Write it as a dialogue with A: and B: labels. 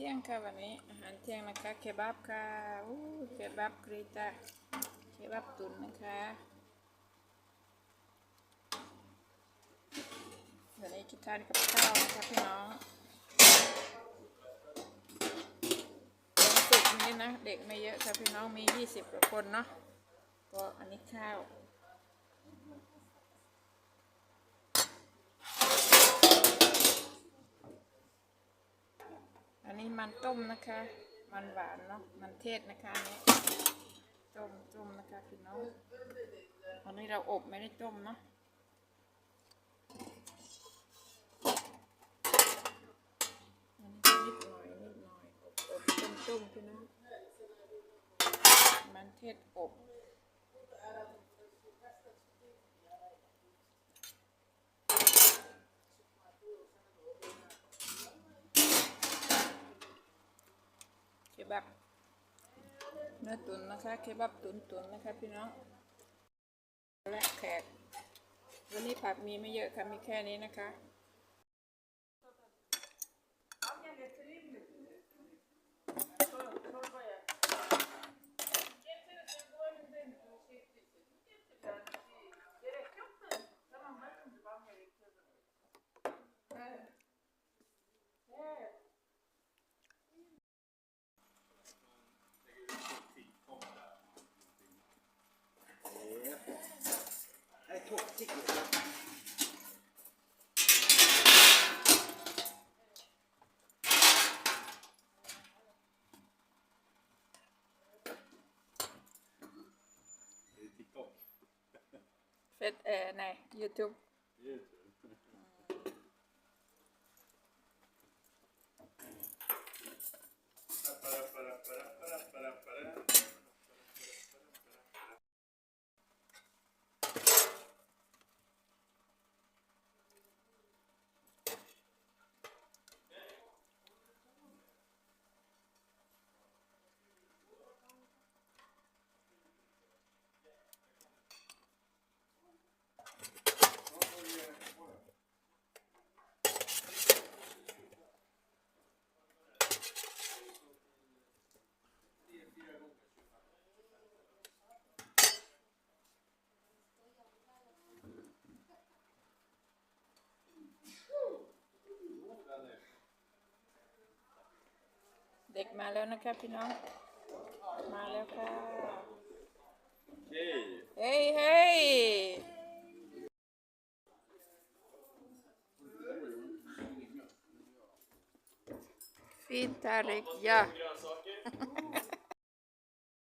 A: ที่ยงค่ะวันนี้อาหารเที่ยงนะคะเคบับค่ะอู้เคบับกรีตาเคบับตุนนะคะวันนี้จะทานกับข้าวนะคะพี่น้องวันศุกร์นี้นะเด็กไม่เยอะค่ะพี่น้องมี 20กว่าคนเนาะก็อันนี้ข้าว นี้มันต้มนะคะ มันหวานเนาะ มันเทศนะคะนี้ต้มต้มนะคะพี่น้องอันนี้เราอบไม่ได้ต้มเนาะอันนิดหน่อยนิดหน่อยอบอบต้มต้มพี่น้องมันเทศอบ บับเนื้อตุ๋นนะคะเคบับตุ๋นตุ๋นนะคะพี่น้องและแขกวันนี้ผักมีไม่เยอะค่ะมีแค่นี้นะคะ
B: TikTok.
A: เฟซเออใน YouTube เด็กมาแล้วนะคะพี่น้อง มาแล้วค่ะ
B: Okej.
A: เฮ้ยเฮ้ยฟินตาเร็กยา
B: Grönsaker.